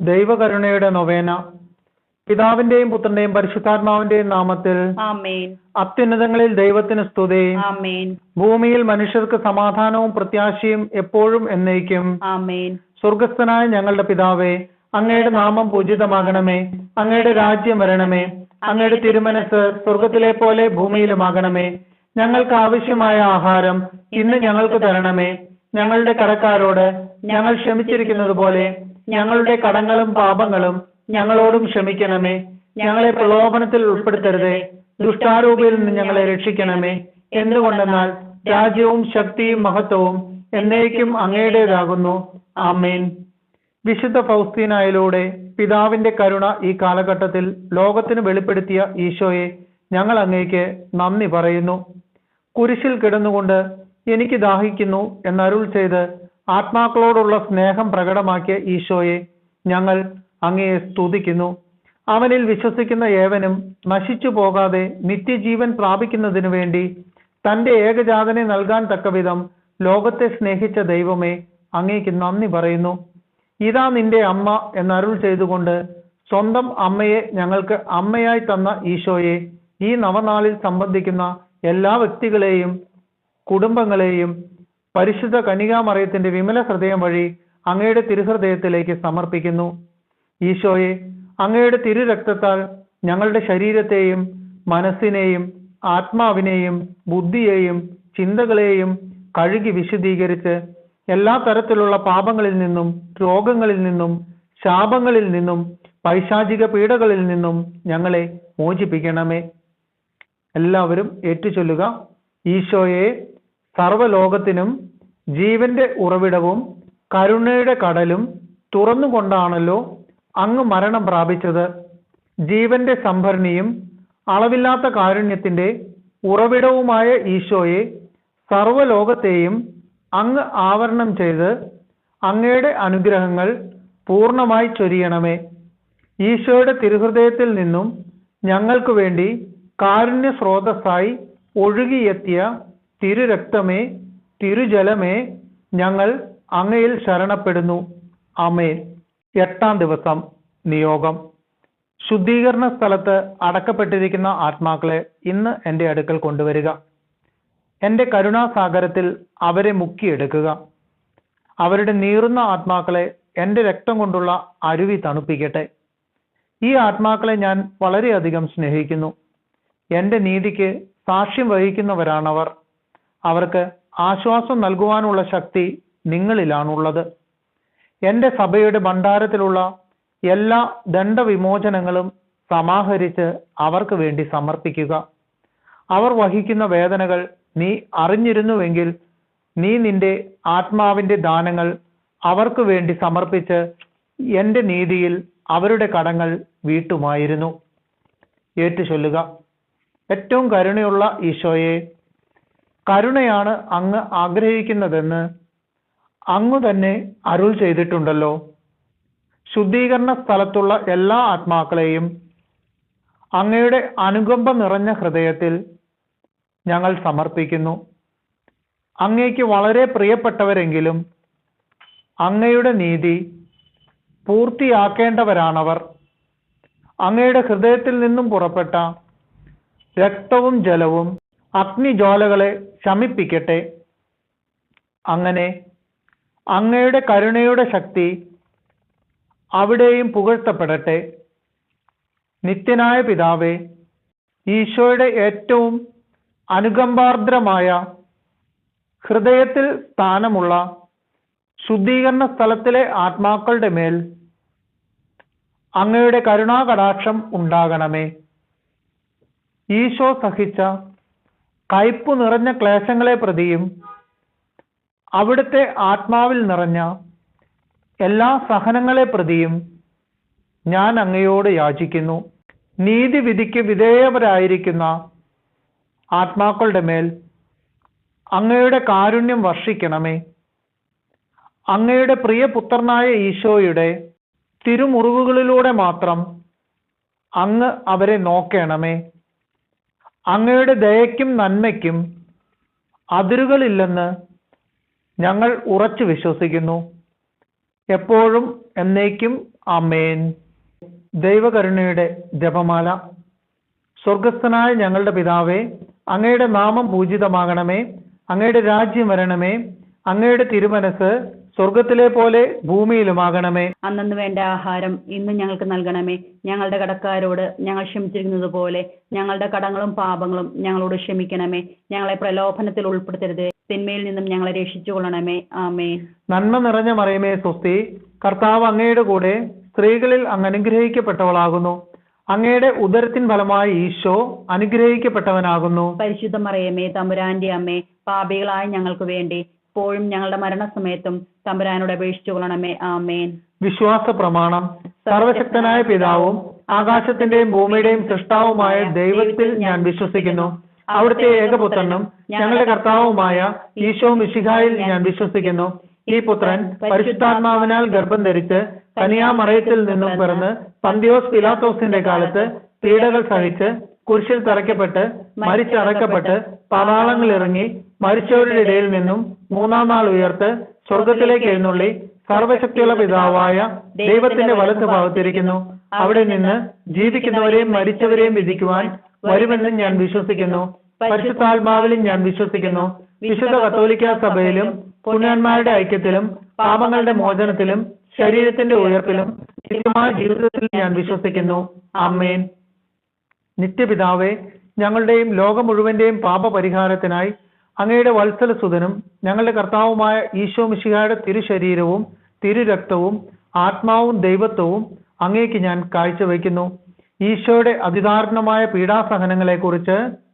ദൈവകരുണയുടെ നൊവേന. പിതാവിന്റെയും പുത്രന്റെയും പരിശുദ്ധാത്മാവിന്റെയും നാമത്തിൽ അത്യുന്നതങ്ങളിൽ ദൈവത്തിന് സ്തുതി. ഭൂമിയിൽ മനുഷ്യർക്ക് സമാധാനവും പ്രത്യാശയും എപ്പോഴും എന്നേക്കും. സ്വർഗസ്ഥനായ ഞങ്ങളുടെ പിതാവേ അങ്ങയുടെ നാമം പൂജിതമാകണമേ അങ്ങയുടെ രാജ്യം വരണമേ അങ്ങയുടെ തിരുമനസ് സ്വർഗത്തിലെ പോലെ ഭൂമിയിലുമാകണമേ. ഞങ്ങൾക്ക് ആവശ്യമായ ആഹാരം ഇന്ന് ഞങ്ങൾക്ക് തരണമേ. ഞങ്ങളുടെ കടക്കാരോട് ഞങ്ങൾ ക്ഷമിച്ചിരിക്കുന്നത് പോലെ ഞങ്ങളുടെ കടങ്ങളും പാപങ്ങളും ഞങ്ങളോടും ക്ഷമിക്കണമേ. ഞങ്ങളെ പ്രലോഭനത്തിൽ ഉൾപ്പെടുത്തരുതേ. ദുഷ്ടാരൂപിയിൽ നിന്ന് ഞങ്ങളെ രക്ഷിക്കണമേ. എന്തുകൊണ്ടെന്നാൽ രാജ്യവും ശക്തിയും മഹത്വവും എന്നേക്കും അങ്ങയുടേതാകുന്നു. ആമേൻ. വിശുദ്ധ ഫൗസ്തീനായിലൂടെ പിതാവിന്റെ കരുണ ഈ കാലഘട്ടത്തിൽ ലോകത്തിന് വെളിപ്പെടുത്തിയ ഈശോയെ ഞങ്ങൾ അങ്ങേക്ക് നന്ദി പറയുന്നു. കുരിശിൽ കിടന്നുകൊണ്ട് എനിക്ക് ദാഹിക്കുന്നു എന്നരുൾ ചെയ്ത് ആത്മാക്കളോടുള്ള സ്നേഹം പ്രകടമാക്കിയ ഈശോയെ ഞങ്ങൾ അങ്ങയെ സ്തുതിക്കുന്നു. അവനിൽ വിശ്വസിക്കുന്ന ഏവനും നശിച്ചു പോകാതെ നിത്യജീവൻ പ്രാപിക്കുന്നതിനു വേണ്ടി തന്റെ ഏകജാതനെ നൽകാൻ തക്കവിധം ലോകത്തെ സ്നേഹിച്ച ദൈവമേ അങ്ങേക്ക് നന്ദി പറയുന്നു. ഇതാ നിന്റെ അമ്മ എന്നരുൾ ചെയ്തുകൊണ്ട് സ്വന്തം അമ്മയെ ഞങ്ങൾക്ക് അമ്മയായി തന്ന ഈശോയെ ഈ നവനാളിൽ സംബന്ധിക്കുന്ന എല്ലാ വ്യക്തികളെയും കുടുംബങ്ങളെയും പരിശുദ്ധ കനികാമറയത്തിന്റെ വിമല ഹൃദയം വഴി അങ്ങയുടെ തിരുഹൃദയത്തിലേക്ക് സമർപ്പിക്കുന്നു. ഈശോയെ അങ്ങയുടെ തിരുരക്തത്താൽ ഞങ്ങളുടെ ശരീരത്തെയും മനസ്സിനെയും ആത്മാവിനെയും ബുദ്ധിയെയും ചിന്തകളെയും കഴുകി വിശുദ്ധീകരിച്ച് എല്ലാ തരത്തിലുള്ള പാപങ്ങളിൽ നിന്നും രോഗങ്ങളിൽ നിന്നും ശാപങ്ങളിൽ നിന്നും പൈശാചിക പീഡകളിൽ നിന്നും ഞങ്ങളെ മോചിപ്പിക്കണമേ. എല്ലാവരും ഏറ്റുചൊല്ലുക ഈശോയെ സർവലോകത്തിനും ജീവന്റെ ഉറവിടവും കരുണയുടെ കടലും തുറന്നുകൊണ്ടാണല്ലോ അങ്ങ് മരണം പ്രാപിച്ചത്. ജീവന്റെ സംഭരണിയും അളവില്ലാത്ത കാരുണ്യത്തിന്റെ ഉറവിടവുമായ ഈശോയെ സർവലോകത്തെയും അങ്ങ് ആവരണം ചെയ്ത് അങ്ങയുടെ അനുഗ്രഹങ്ങൾ പൂർണമായി ചൊരിയണമേ. ഈശോയുടെ തിരുഹൃദയത്തിൽ നിന്നും ഞങ്ങൾക്ക് വേണ്ടി കാരുണ്യ സ്രോതസ്സായി ഒഴുകിയെത്തിയ തിരുരക്തമേ തിരുജലമേ ഞങ്ങൾ അങ്ങയിൽ ശരണപ്പെടുന്നു. അമേൻ എട്ടാം ദിവസം നിയോഗം. ശുദ്ധീകരണ സ്ഥലത്ത് അടക്കപ്പെട്ടിരിക്കുന്ന ആത്മാക്കളെ ഇന്ന് എന്റെ അടുക്കൽ കൊണ്ടുവരിക. എന്റെ കരുണാസാഗരത്തിൽ അവരെ മുക്കിയെടുക്കുക. അവരുടെ നീറുന്ന ആത്മാക്കളെ എന്റെ രക്തം കൊണ്ടുള്ള അരുവി തണുപ്പിക്കട്ടെ. ഈ ആത്മാക്കളെ ഞാൻ വളരെയധികം സ്നേഹിക്കുന്നു. എന്റെ നീതിക്ക് സാക്ഷ്യം വഹിക്കുന്നവരാണവർ. അവർക്ക് ആശ്വാസം നൽകുവാനുള്ള ശക്തി നിങ്ങളിലാണുള്ളത്. എന്റെ സഭയുടെ ഭണ്ഡാരത്തിലുള്ള എല്ലാ ദണ്ഡവിമോചനങ്ങളും സമാഹരിച്ച് അവർക്ക് വേണ്ടി സമർപ്പിക്കുക. അവർ വഹിക്കുന്ന വേദനകൾ നീ അറിഞ്ഞിരുന്നുവെങ്കിൽ നീ നിന്റെ ആത്മാവിന്റെ ദാനങ്ങൾ അവർക്ക് വേണ്ടി സമർപ്പിച്ച് എന്റെ നീതിയിൽ അവരുടെ കടങ്ങൾ വീട്ടുമായിരുന്നു. ഏറ്റുചൊല്ലുക. ഏറ്റവും കരുണയുള്ള ഈശോയെ കരുണയാണ് അങ്ങ് ആഗ്രഹിക്കുന്നതെന്ന് അങ്ങ് തന്നെ അരുൾ ചെയ്തിട്ടുണ്ടല്ലോ. ശുദ്ധീകരണ സ്ഥലത്തുള്ള എല്ലാ ആത്മാക്കളെയും അങ്ങയുടെ അനുകമ്പ നിറഞ്ഞ ഹൃദയത്തിൽ ഞങ്ങൾ സമർപ്പിക്കുന്നു. അങ്ങയ്ക്ക് വളരെ പ്രിയപ്പെട്ടവരെങ്കിലും അങ്ങയുടെ നീതി പൂർത്തിയാക്കേണ്ടവരാണവർ. അങ്ങയുടെ ഹൃദയത്തിൽ നിന്നും പുറപ്പെട്ട രക്തവും ജലവും അഗ്നിജ്വാലകളെ ശമിപ്പിക്കട്ടെ. അങ്ങനെ അങ്ങയുടെ കരുണയുടെ ശക്തി അവിടെയും പുകഴ്ത്തപ്പെടട്ടെ. നിത്യനായ പിതാവേ ഈശോയുടെ ഏറ്റവും അനുകമ്പാർദ്രമായ ഹൃദയത്തിൽ സ്ഥാനമുള്ള ശുദ്ധീകരണ സ്ഥലത്തിലെ ആത്മാക്കളുടെ മേൽ അങ്ങയുടെ കരുണാകടാക്ഷം ഉണ്ടാകണമേ. ഈശോ സഹിച്ച കയ്പു നിറഞ്ഞ ക്ലേശങ്ങളെ പ്രതിയും അവിടുത്തെ ആത്മാവിൽ നിറഞ്ഞ എല്ലാ സഹനങ്ങളെ പ്രതിയും ഞാൻ അങ്ങയോട് യാചിക്കുന്നു. നീതിവിധിക്ക് വിധേയവരായിരിക്കുന്ന ആത്മാക്കളുടെ മേൽ അങ്ങയുടെ കാരുണ്യം വർഷിക്കണമേ. അങ്ങയുടെ പ്രിയപുത്രനായ ഈശോയുടെ തിരുമുറിവുകളിലൂടെ മാത്രം അങ്ങ് അവരെ നോക്കണമേ. അങ്ങയുടെ ദയയ്ക്കും നന്മയ്ക്കും അതിരുകളില്ലെന്ന് ഞങ്ങൾ ഉറച്ചു വിശ്വസിക്കുന്നു. എപ്പോഴും എന്നേക്കും ആമേൻ. ദൈവകരുണയുടെ ജപമാല. സ്വർഗസ്ഥനായ ഞങ്ങളുടെ പിതാവേ അങ്ങയുടെ നാമം പൂജിതമാകണമേ അങ്ങയുടെ രാജ്യം വരണമേ അങ്ങയുടെ തിരുമനസ് സ്വർഗത്തിലെ പോലെ ഭൂമിയിലുമാകണമേ. അന്നു വേണ്ട ആഹാരം ഇന്ന് ഞങ്ങൾക്ക് നൽകണമേ. ഞങ്ങളുടെ കടക്കാരോട് ഞങ്ങൾ ക്ഷമിച്ചിരിക്കുന്നത് പോലെ ഞങ്ങളുടെ കടങ്ങളും പാപങ്ങളും ഞങ്ങളോട് ക്ഷമിക്കണമേ. ഞങ്ങളെ പ്രലോഭനത്തിൽ ഉൾപ്പെടുത്തരുത്. തിന്മയിൽ നിന്നും ഞങ്ങളെ രക്ഷിച്ചു കൊള്ളണമേ ആമേ നന്മ നിറഞ്ഞ മറിയമേ സ്വസ്തി കർത്താവ് അങ്ങയുടെ കൂടെ സ്ത്രീകളിൽ അങ്ങ് അനുഗ്രഹിക്കപ്പെട്ടവളാകുന്നു അങ്ങയുടെ ഉദരത്തിൻ ഫലമായി ഈശോ അനുഗ്രഹിക്കപ്പെട്ടവനാകുന്നു. പരിശുദ്ധ മറിയമേ തമ്പുരാന്റെ അമ്മേ പാപികളായ ഞങ്ങൾക്ക് വേണ്ടി ഇപ്പോഴും ഞങ്ങളുടെ മരണസമയത്തും തമ്പുരാനോട് അപേക്ഷിച്ചു കൊള്ളണമേ. ആമേൻ. വിശ്വാസ പ്രമാണം സർവശക്തനായ പിതാവും ആകാശത്തിന്റെയും ഭൂമിയുടെയും സൃഷ്ടാവുമായ ദൈവത്തിൽ ഞാൻ വിശ്വസിക്കുന്നു. അവിടുത്തെ ഏകപുത്രനും ഞങ്ങളുടെ കർത്താവുമായ ഈശോ മിശിഹായിൽ ഞാൻ വിശ്വസിക്കുന്നു. ഈ പുത്രൻ പരിശുദ്ധാത്മാവിനാൽ ഗർഭം ധരിച്ച് കനിയാമറയത്തിൽ നിന്നും പിറന്ന് പന്തിയോസ് പിലാത്തോസിന്റെ കാലത്ത് പീഡകൾ സഹിച്ച് കുരിശിൽ തറയ്ക്കപ്പെട്ട് മരിച്ചടക്കപ്പെട്ട് പാതാളങ്ങളിൽ ഇറങ്ങി മരിച്ചവരുടെ ഇടയിൽ നിന്നും മൂന്നാം നാൾ ഉയർത്ത് സ്വർഗത്തിലേക്ക് എഴുന്നള്ളി സർവശക്തിയുള്ള പിതാവായ ദൈവത്തിന്റെ വലത്ത് ഭാഗത്തിരിക്കുന്നു. അവിടെ നിന്ന് ജീവിക്കുന്നവരെയും മരിച്ചവരെയും വിധിക്കുവാൻ വരുമെന്ന് ഞാൻ വിശ്വസിക്കുന്നു. പരിശുദ്ധാത്മാവിലും ഞാൻ വിശ്വസിക്കുന്നു. വിശുദ്ധ കത്തോലിക്ക സഭയിലും പുണ്യന്മാരുടെ ഐക്യത്തിലും പാപങ്ങളുടെ മോചനത്തിലും ശരീരത്തിന്റെ ഉയർപ്പിലും ജീവിതത്തിലും ഞാൻ വിശ്വസിക്കുന്നു. ആമേൻ. നിത്യപിതാവേ ഞങ്ങളുടെയും ലോകം മുഴുവന്റെയും പാപപരിഹാരത്തിനായി അങ്ങയുടെ വത്സലസുതനും ഞങ്ങളുടെ കർത്താവുമായ ഈശോ മിശിഹായുടെ തിരുശരീരവും തിരുരക്തവും ആത്മാവും ദൈവത്വവും അങ്ങേക്ക് ഞാൻ കാഴ്ചവെക്കുന്നു ഈശോയുടെ അതിദാരുണമായ പീഡാസഹനങ്ങളെക്കുറിച്ച്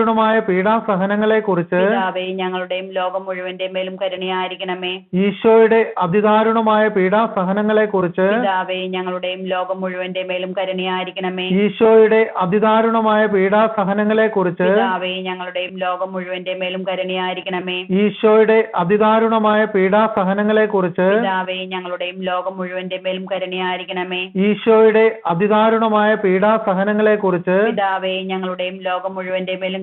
അതിദാരുണമായ പീഡാസഹനങ്ങളെക്കുറിച്ച് പിതാവേ ഞങ്ങളുടെയും ലോകം മുഴുവന്റെ മേലും കരുണയായിരിക്കണമേ. ഈശോയുടെ അതിദാരുണമായ പീഡാസഹനങ്ങളെക്കുറിച്ച് പിതാവേ ഞങ്ങളുടെയും ലോകം മുഴുവന്റെ മേലും കരുണയായിരിക്കണമേ. ഈശോയുടെ അതിദാരുണമായ പീഡാസഹനങ്ങളെക്കുറിച്ച് പിതാവേ ഞങ്ങളുടെയും ലോകം മുഴുവന്റെ മേലും കരുണയായിരിക്കണമേ. ഈശോയുടെ അതിദാരുണമായ പീഡാസഹനങ്ങളെക്കുറിച്ച് പിതാവേ ഞങ്ങളുടെയും ലോകം മുഴുവന്റെ മേലും കരുണയായിരിക്കണമേ. ഈശോയുടെ അതിദാരുണമായ പീഡാസഹനങ്ങളെക്കുറിച്ച് പിതാവേ ഞങ്ങളുടെയും ലോകം മുഴുവന്റെ മേലും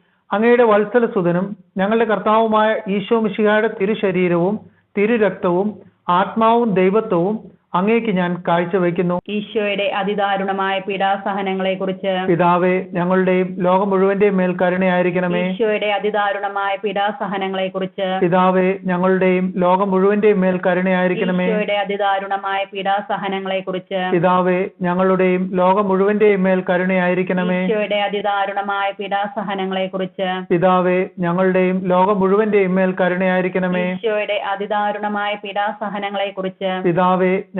അങ്ങയുടെ വത്സല സുതനും ഞങ്ങളുടെ കർത്താവുമായ ഈശോ മിശിഹായുടെ തിരുശരീരവും തിരുരക്തവും ആത്മാവും ദൈവത്വവും അങ്ങേക്ക് ഞാൻ കാഴ്ചവെക്കുന്നു ഈശോയുടെ അതിദാരുണമായ പീഡാസഹനങ്ങളെ കുറിച്ച് പിതാവേ ഞങ്ങളുടെയും ലോകം മുഴുവന്റെയും മേൽ കരുണയായിരിക്കണമേ. ഈശോയുടെ അതിദാരുണമായ പീഡാസഹനങ്ങളെ കുറിച്ച് പിതാവേ ഞങ്ങളുടെയും ലോകം മുഴുവന്റെയും മേൽ കരുണയായിരിക്കണമേ. ഈശോയുടെ അതിദാരുണമായ പീഡാസഹനങ്ങളെ കുറിച്ച് പിതാവേ ഞങ്ങളുടെയും ലോകം മുഴുവന്റെയും മേൽ കരുണയായിരിക്കണമേ. ഈശോയുടെ അതിദാരുണമായ പീഡാസഹനങ്ങളെ കുറിച്ച് പിതാവേ ഞങ്ങളുടെയും ലോകം മുഴുവന്റെയും മേൽ കരുണയായിരിക്കണമേ. ഈശോയുടെ അതിദാരുണമായ പീഡാസഹനങ്ങളെ കുറിച്ച് പിതാവേ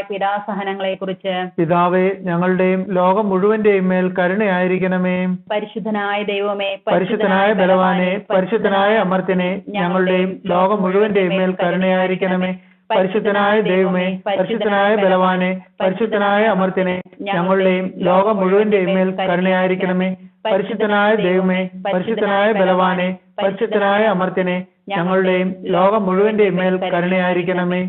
പീഡാസഹനങ്ങളെ കുറിച്ച് പിതാവേ ഞങ്ങളുടെയും ലോകം മുഴുവന്റെയും മേൽ കരുണയായിരിക്കണമേ. പരിശുദ്ധനായ ദൈവമേ പരിശുദ്ധനായ ബലവാനെ പരിശുദ്ധനായ അമർത്തിനെ ഞങ്ങളുടെയും ലോകം മുഴുവന്റെയും മേൽ കരുണയായിരിക്കണമേ. പരിശുദ്ധനായ ദൈവമേ പരിശുദ്ധനായ ബലവാനെ പരിശുദ്ധനായ അമർത്തിനെ ഞങ്ങളുടെയും ലോകം മുഴുവന്റെയും മേൽ കരുണയായിരിക്കണമേ. പരിശുദ്ധനായ ദൈവമേ പരിശുദ്ധനായ ബലവാനെ പരിശുദ്ധനായ അമർത്തിനെ ഞങ്ങളുടെയും ലോകം മുഴുവന്റെയും മേൽ കരുണയായിരിക്കണമേ.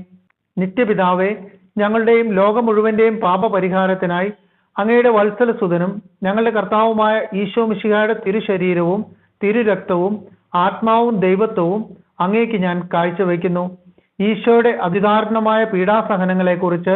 നിത്യപിതാവേ ഞങ്ങളുടെയും ലോകം മുഴുവന്റെയും പാപപരിഹാരത്തിനായി അങ്ങയുടെ വത്സലസുതനും ഞങ്ങളുടെ കർത്താവുമായ ഈശോ മിശിഹായുടെ തിരുശരീരവും തിരുരക്തവും ആത്മാവും ദൈവത്വവും അങ്ങേക്ക് ഞാൻ കാഴ്ചവെക്കുന്നു ഈശോയുടെ അതിദാരുണമായ പീഡാസഹനങ്ങളെക്കുറിച്ച്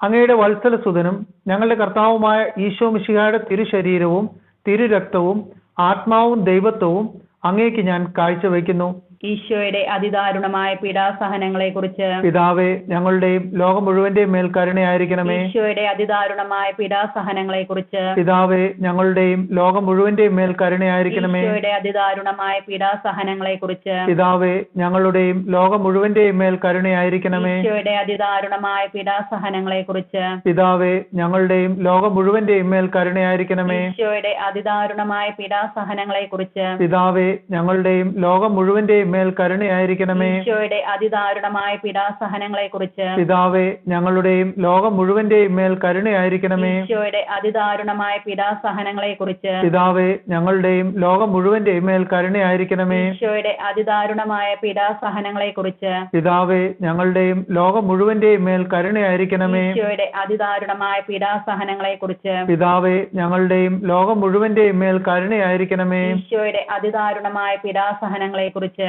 അങ്ങയുടെ വത്സലസുതനും ഞങ്ങളുടെ കർത്താവുമായ ഈശോ മിശിഹായുടെ തിരുശരീരവും തിരുരക്തവും ആത്മാവും ദൈവത്വവും അങ്ങേക്ക് ഞാൻ കാഴ്ചവെക്കുന്നു ഈശോയുടെ അതിദാരുണമായ പീഡാസഹനങ്ങളെ കുറിച്ച് പിതാവേ ഞങ്ങളുടെയും ലോകം മുഴുവന്റെയും മേൽ കരുണയായിരിക്കണമേ ഈശോയുടെ അതിദാരുണമായ പീഡാസഹനങ്ങളെ കുറിച്ച് പിതാവേ ഞങ്ങളുടെയും ലോകം മുഴുവന്റെയും മേൽ കരുണയായിരിക്കണമേ ഈശോയുടെ അതിദാരുണമായ പീഡാസഹനങ്ങളെ കുറിച്ച് പിതാവേ ഞങ്ങളുടെയും ലോകം മുഴുവന്റെയും മേൽ കരുണയായിരിക്കണമേ ഈശോയുടെ അതിദാരുണമായ പീഡാസഹനങ്ങളെ കുറിച്ച് പിതാവേ ഞങ്ങളുടെയും ലോകം മുഴുവന്റെയും മേൽ കരുണയായിരിക്കണമേ ഈശോയുടെ അതിദാരുണമായ പീഡാസഹനങ്ങളെ കുറിച്ച് പിതാവേ ഞങ്ങളുടെയും ലോകം മുഴുവന്റെയും മേൽ കരുണയായിരിക്കണമേ. ഈശോയുടെ അതിദാരുണമായ പീഡാസഹനങ്ങളെ കുറിച്ച് പിതാവേ ഞങ്ങളുടെയും ലോകം മുഴുവന്റെയും മേൽ കരുണയായിരിക്കണമേ. ഈശോയുടെ അതിദാരുണമായ പീഡാസഹനങ്ങളെ കുറിച്ച് പിതാവേ ഞങ്ങളുടെയും ലോകം മുഴുവന്റെയും മേൽ കരുണയായിരിക്കണമേ. ഈശോയുടെ അതിദാരുണമായ പീഡാസഹനങ്ങളെ കുറിച്ച് പിതാവേ ഞങ്ങളുടെയും ലോകം മുഴുവന്റെയും മേൽ കരുണയായിരിക്കണമേ. ഈശോയുടെ അതിദാരുണമായ പീഡാസഹനങ്ങളെ കുറിച്ച് പിതാവേ ഞങ്ങളുടെയും ലോകം മുഴുവന്റെയും മേൽ കരുണയായിരിക്കണമേ. ഈശോയുടെ അതിദാരുണമായ പീഡാസഹനങ്ങളെ കുറിച്ച്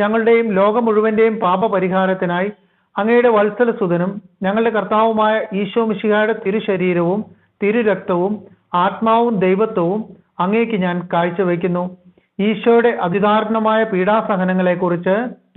ഞങ്ങളുടെയും ലോകം മുഴുവന്റെയും പാപപരിഹാരത്തിനായി അങ്ങയുടെ വത്സല സുതനും ഞങ്ങളുടെ കർത്താവുമായ ഈശോ മിശിഹായുടെ തിരുശരീരവും തിരുരക്തവും ആത്മാവും ദൈവത്വവും അങ്ങേക്ക് ഞാൻ കാഴ്ചവെക്കുന്നു ഈശോയുടെ അതിദാരുണമായ പീഡാസഹനങ്ങളെക്കുറിച്ച്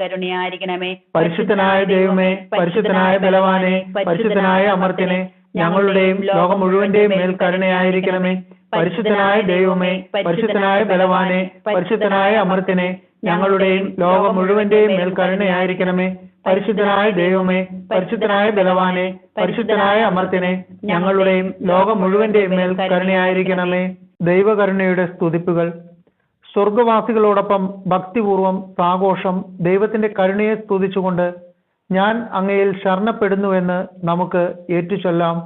കരുണയായിരിക്കണമേ. പരിശുദ്ധനായ ദൈവമേ പരിശുദ്ധനായ ബലവാനെ പരിശുദ്ധനായ അമർത്തിനെ ഞങ്ങളുടെയും ലോകം മുഴുവന്റെയും മേൽ കരുണയായിരിക്കണമേ. പരിശുദ്ധനായ ദൈവമേ പരിശുദ്ധനായ ബലവാനെ പരിശുദ്ധനായ അമർത്തിനെ ഞങ്ങളുടെയും ലോകം മുഴുവന്റെയും മേൽ കരുണയായിരിക്കണമേ. പരിശുദ്ധനായ ദൈവമേ പരിശുദ്ധനായ ബലവാനെ പരിശുദ്ധനായ അമർത്തിനെ ഞങ്ങളുടെയും ലോകം മുഴുവന്റെയും മേൽ കരുണയായിരിക്കണമേ. ദൈവകരുണയുടെ സ്തുതിപ്പുകൾ സ്വർഗവാസികളോടൊപ്പം ഭക്തിപൂർവം സാഘോഷം ദൈവത്തിന്റെ കരുണയെ സ്തുതിച്ചുകൊണ്ട് ഞാൻ അങ്ങയിൽ ശരണപ്പെടുന്നുവെന്ന് നമുക്ക് ഏറ്റുചൊല്ലാം.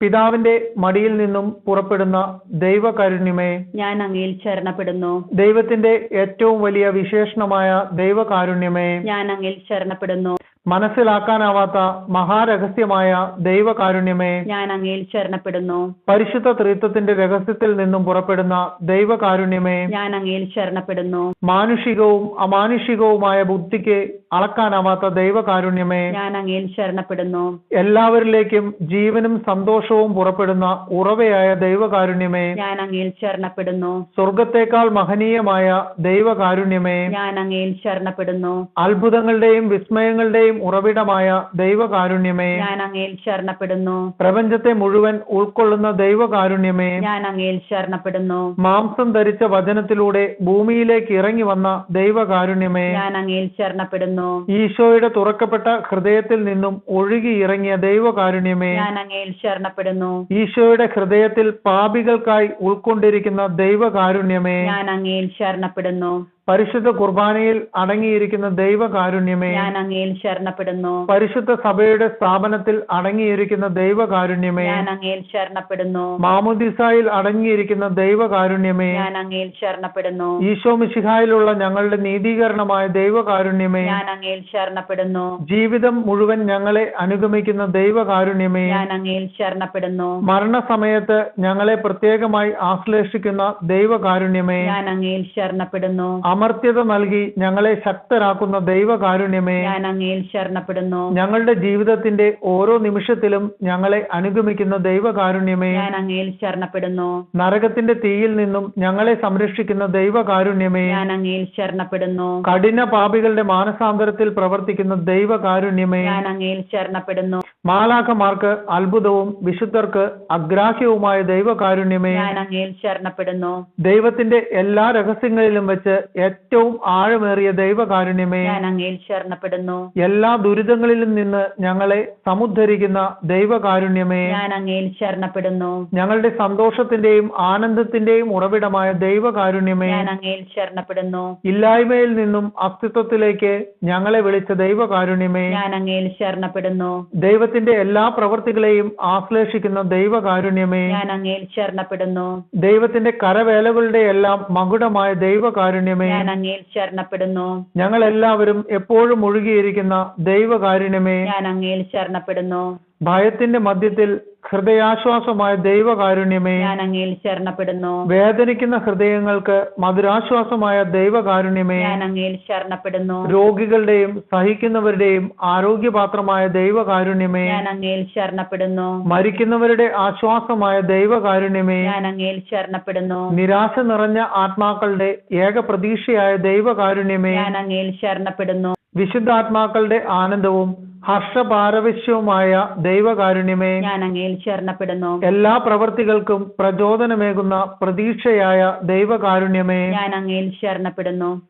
പിതാവിന്റെ മടിയിൽ നിന്നും പുറപ്പെടുന്ന ദൈവകാരുണ്യമേ ഞാൻ അങ്ങയിൽ ശരണപ്പെടുന്നു. ദൈവത്തിന്റെ ഏറ്റവും വലിയ വിശേഷണമായ ദൈവകാരുണ്യമേ ഞാൻ അങ്ങയിൽ ശരണപ്പെടുന്നു. മനസ്സിലാക്കാനാവാത്ത മഹാരഹസ്യമായ ദൈവകാരുണ്യമേ ഞാൻ അങ്ങയിൽ ശരണപ്പെടുന്നു പരിശുദ്ധ ത്രിത്വത്തിന്റെ രഹസ്യത്തിൽ നിന്നും പുറപ്പെടുന്ന ദൈവകാരുണ്യമേ ഞാൻ അങ്ങയിൽ ശരണപ്പെടുന്നു മാനുഷികവും അമാനുഷികവുമായ ബുദ്ധിക്ക് അളക്കാനാവാത്ത ദൈവകാരുണ്യമേ ഞാൻ അങ്ങയിൽ ശരണപ്പെടുന്നു എല്ലാവരിലേക്കും ജീവനും സന്തോഷവും പുറപ്പെടുന്ന ഉറവയായ ദൈവകാരുണ്യമേ ഞാൻ അങ്ങയിൽ ശരണപ്പെടുന്നു സ്വർഗത്തേക്കാൾ മഹനീയമായ ദൈവകാരുണ്യമേ ഞാൻ അങ്ങയിൽ ശരണപ്പെടുന്നു അത്ഭുതങ്ങളുടെയും വിസ്മയങ്ങളുടെയും ഉറവിടമായ ദൈവകാരുണ്യമേ ഞാൻ അങ്ങയിൽ ശരണപ്പെടുന്നു പ്രപഞ്ചത്തെ മുഴുവൻ ഉൾക്കൊള്ളുന്ന ദൈവകാരുണ്യമേ ഞാൻ അങ്ങയിൽ ശരണപ്പെടുന്നു മാംസം ധരിച്ച വചനത്തിലൂടെ ഭൂമിയിലേക്ക് ഇറങ്ങി വന്ന ദൈവകാരുണ്യമേ ഞാൻ അങ്ങയിൽ ശരണപ്പെടുന്നു ഈശോയുടെ തുറക്കപ്പെട്ട ഹൃദയത്തിൽ നിന്നും ഒഴുകി ഇറങ്ങിയ ദൈവകാരുണ്യമേ ഞാൻ അങ്ങയിൽ ശരണപ്പെടുന്നു ഈശോയുടെ ഹൃദയത്തിൽ പാപികൾക്കായി ഉൾക്കൊണ്ടിരിക്കുന്ന ദൈവകാരുണ്യമേ ഞാൻ അങ്ങയിൽ ശരണപ്പെടുന്നു പരിശുദ്ധ കുർബാനയിൽ അടങ്ങിയിരിക്കുന്ന ദൈവകാരുണ്യമേ ഞാൻ അങ്ങയിൽ ശരണപ്പെടുന്നു. പരിശുദ്ധ സഭയുടെ സ്ഥാപനത്തിൽ അടങ്ങിയിരിക്കുന്ന ദൈവകാരുണ്യമേ ഞാൻ അങ്ങയിൽ ശരണപ്പെടുന്നു. മാമുദിസായിൽ അടങ്ങിയിരിക്കുന്ന ദൈവകാരുണ്യമേ ഞാൻ അങ്ങയിൽ ശരണപ്പെടുന്നു. ഈശോ മിശിഹായിലുള്ള ഞങ്ങളുടെ നീതീകരണമായ ദൈവകാരുണ്യമേ ഞാൻ അങ്ങയിൽ ശരണപ്പെടുന്നു. ജീവിതം മുഴുവൻ ഞങ്ങളെ അനുഗമിക്കുന്ന ദൈവകാരുണ്യമേ ഞാൻ അങ്ങയിൽ ശരണപ്പെടുന്നു. മരണസമയത്ത് ഞങ്ങളെ പ്രത്യേകമായി ആശ്ലേഷിക്കുന്ന ദൈവകാരുണ്യമേ ഞാൻ അങ്ങയിൽ ശരണപ്പെടുന്നു. അമർത്യത നൽകി ഞങ്ങളെ ശക്തരാക്കുന്ന ദൈവകാരുണ്യമേ ഞാൻ അങ്ങയിൽ ശരണപ്പെടുന്നു. ഞങ്ങളുടെ ജീവിതത്തിന്റെ ഓരോ നിമിഷത്തിലും ഞങ്ങളെ അനുഗമിക്കുന്ന ദൈവകാരുണ്യമേ ഞാൻ അങ്ങയിൽ ശരണപ്പെടുന്നു. നരകത്തിന്റെ തീയിൽ നിന്നും ഞങ്ങളെ സംരക്ഷിക്കുന്ന ദൈവകാരുണ്യമേ ഞാൻ അങ്ങയിൽ ശരണപ്പെടുന്നു. കഠിന പാപികളുടെ മാനസാന്തരത്തിൽ പ്രവർത്തിക്കുന്ന ദൈവകാരുണ്യമേ ഞാൻ അങ്ങയിൽ ശരണപ്പെടുന്നു. മാലാഖമാർക്ക് അത്ഭുതവും വിശുദ്ധർക്ക് അഗ്രാഹ്യവുമായ ദൈവകാരുണ്യമേ ഞാൻ അങ്ങയിൽ ശരണപ്പെടുന്നു. ദൈവത്തിന്റെ എല്ലാ രഹസ്യങ്ങളിലും വെച്ച് ഏറ്റവും ആഴമേറിയ ദൈവകാരുണ്യമേ ഞാൻ അങ്ങയിൽ ശരണപ്പെടുന്നു എല്ലാ ദുരിതങ്ങളിലും നിന്ന് ഞങ്ങളെ സമുദ്ധരിക്കുന്ന ദൈവകാരുണ്യമേ ഞാൻ അങ്ങയിൽ ശരണപ്പെടുന്നു ഞങ്ങളുടെ സന്തോഷത്തിന്റെയും ആനന്ദത്തിന്റെയും ഉറവിടമായ ദൈവകാരുണ്യമേ ഞാൻ അങ്ങയിൽ ശരണപ്പെടുന്നു ഇല്ലായ്മയിൽ നിന്നും അസ്തിത്വത്തിലേക്ക് ഞങ്ങളെ വിളിച്ച ദൈവകാരുണ്യമേ ഞാൻ അങ്ങയിൽ ശരണപ്പെടുന്നു ദൈവത്തിന്റെ എല്ലാ പ്രവൃത്തികളെയും ആശ്ലേഷിക്കുന്ന ദൈവകാരുണ്യമേ ഞാൻ അങ്ങയിൽ ശരണപ്പെടുന്നു ദൈവത്തിന്റെ കരവേലകളുടെ എല്ലാം മകുടമായ ദൈവകാരുണ്യമേ ഞാൻ അങ്ങയിൽ ശരണപ്പെടുന്നു. ഞങ്ങൾ എല്ലാവരും എപ്പോഴും ഒഴുകിയിരിക്കുന്ന ദൈവകാരുണ്യമേ ഞാൻ അങ്ങയിൽ ശരണപ്പെടുന്നു. ഭയത്തിന്റെ മധ്യത്തിൽ ഹൃദയാശ്വാസമായ ദൈവകാരുണ്യമേ ഞാൻ അങ്ങയിൽ ശരണപ്പെടുന്നു. വേദനിക്കുന്ന ഹൃദയങ്ങൾക്ക് മധുരാശ്വാസമായ ദൈവകാരുണ്യമേ ഞാൻ അങ്ങയിൽ ശരണപ്പെടുന്നു. രോഗികളുടെയും സഹിക്കുന്നവരുടെയും ആരോഗ്യപാത്രമായ ദൈവകാരുണ്യമേ ഞാൻ അങ്ങയിൽ ശരണപ്പെടുന്നു. മരിക്കുന്നവരുടെ ആശ്വാസമായ ദൈവകാരുണ്യമേ ഞാൻ അങ്ങയിൽ ശരണപ്പെടുന്നു. നിരാശ നിറഞ്ഞ ആത്മാക്കളുടെ ഏക പ്രതീക്ഷയായ ദൈവകാരുണ്യമേ ഞാൻ അങ്ങയിൽ ശരണപ്പെടുന്നു. വിശുദ്ധാത്മാക്കളുടെ ആനന്ദവും ഹർഷപാരവശ്യവുമായ ദൈവകാരുണ്യമേ ഞാൻ അങ്ങയിൽ ശരണപ്പെടുന്നു എല്ലാ പ്രവർത്തികൾക്കും പ്രചോദനമേകുന്ന പ്രതീക്ഷയായ ദൈവകാരുണ്യമേ. ഞാൻ അങ്ങയിൽ ശരണപ്പെടുന്നു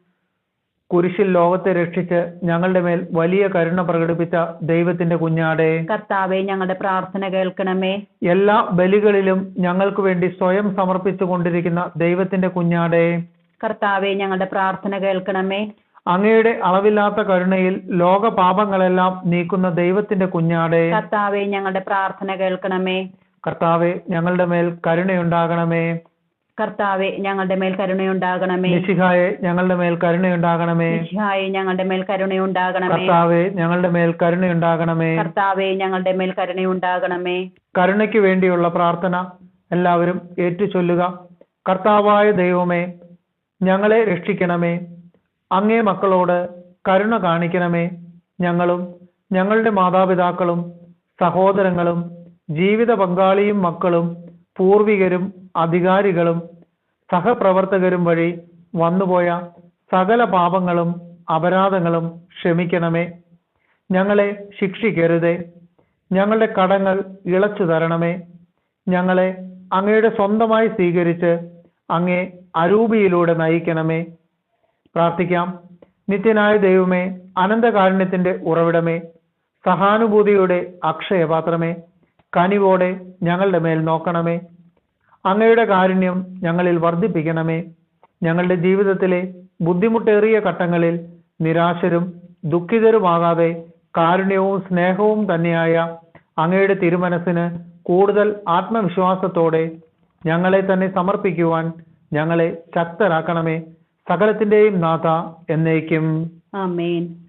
കുരിശിൽ ലോകത്തെ രക്ഷിച്ച് ഞങ്ങളുടെ മേൽ വലിയ കരുണ പ്രകടിപ്പിച്ച ദൈവത്തിന്റെ കുഞ്ഞാടെ. കർത്താവെ ഞങ്ങളുടെ പ്രാർത്ഥന കേൾക്കണമേ. എല്ലാ ബലികളിലും ഞങ്ങൾക്ക് വേണ്ടി സ്വയം സമർപ്പിച്ചു കൊണ്ടിരിക്കുന്ന ദൈവത്തിന്റെ കുഞ്ഞാടെ. കർത്താവെ ഞങ്ങളുടെ പ്രാർത്ഥന കേൾക്കണമേ. അങ്ങയുടെ അളവില്ലാത്ത കരുണയിൽ ലോക പാപങ്ങളെല്ലാം നീക്കുന്ന ദൈവത്തിന്റെ കുഞ്ഞാടെ. കർത്താവെ ഞങ്ങളുടെ പ്രാർത്ഥന കേൾക്കണമേ. കർത്താവെ ഞങ്ങളുടെ മേൽ കരുണയുണ്ടാകണമേ. കർത്താവെ ഞങ്ങളുടെ മേൽ കരുണയുണ്ടാകണമേ. മിശിഹായെ ഞങ്ങളുടെ മേൽ കരുണയുണ്ടാകണമേ. മിശിഹായെ ഞങ്ങളുടെ മേൽ കരുണയുണ്ടാകണമേ. കർത്താവെ ഞങ്ങളുടെ മേൽ കരുണയുണ്ടാകണമേ. കർത്താവെ ഞങ്ങളുടെ മേൽ കരുണയുണ്ടാകണമേ. കരുണയ്ക്ക് വേണ്ടിയുള്ള പ്രാർത്ഥന എല്ലാവരും ഏറ്റുചൊല്ലുക. കർത്താവായ ദൈവമേ ഞങ്ങളെ രക്ഷിക്കണമേ. അങ്ങേ മക്കളോട് കരുണ കാണിക്കണമേ. ഞങ്ങളും ഞങ്ങളുടെ മാതാപിതാക്കളും സഹോദരങ്ങളും ജീവിത പങ്കാളിയും മക്കളും പൂർവികരും അധികാരികളും സഹപ്രവർത്തകരും വഴി വന്നുപോയ സകല പാപങ്ങളും അപരാധങ്ങളും ക്ഷമിക്കണമേ. ഞങ്ങളെ ശിക്ഷിക്കരുതേ. ഞങ്ങളുടെ കടങ്ങൾ ഇളച്ചു തരണമേ. ഞങ്ങളെ അങ്ങയുടെ സ്വന്തമായി സ്വീകരിച്ച് അങ്ങേ അരൂപിയിലൂടെ നയിക്കണമേ. പ്രാർത്ഥിക്കാം. നിത്യനായ ദൈവമേ അനന്തകാരുണ്യത്തിന്റെ ഉറവിടമേ സഹാനുഭൂതിയുടെ അക്ഷയപാത്രമേ കനിവോടെ ഞങ്ങളുടെ മേൽ നോക്കണമേ. അങ്ങയുടെ കാരുണ്യം ഞങ്ങളിൽ വർദ്ധിപ്പിക്കണമേ. ഞങ്ങളുടെ ജീവിതത്തിലെ ബുദ്ധിമുട്ടേറിയ ഘട്ടങ്ങളിൽ നിരാശരും ദുഃഖിതരുമാകാതെ കാരുണ്യവും സ്നേഹവും തന്നെയായ അങ്ങയുടെ തിരുമനസ്സിന് കൂടുതൽ ആത്മവിശ്വാസത്തോടെ ഞങ്ങളെ തന്നെ സമർപ്പിക്കുവാൻ ഞങ്ങളെ ശക്തരാക്കണമേ. സകലത്തിന്റെയും നാഥ എന്നേക്കും. ആമേൻ.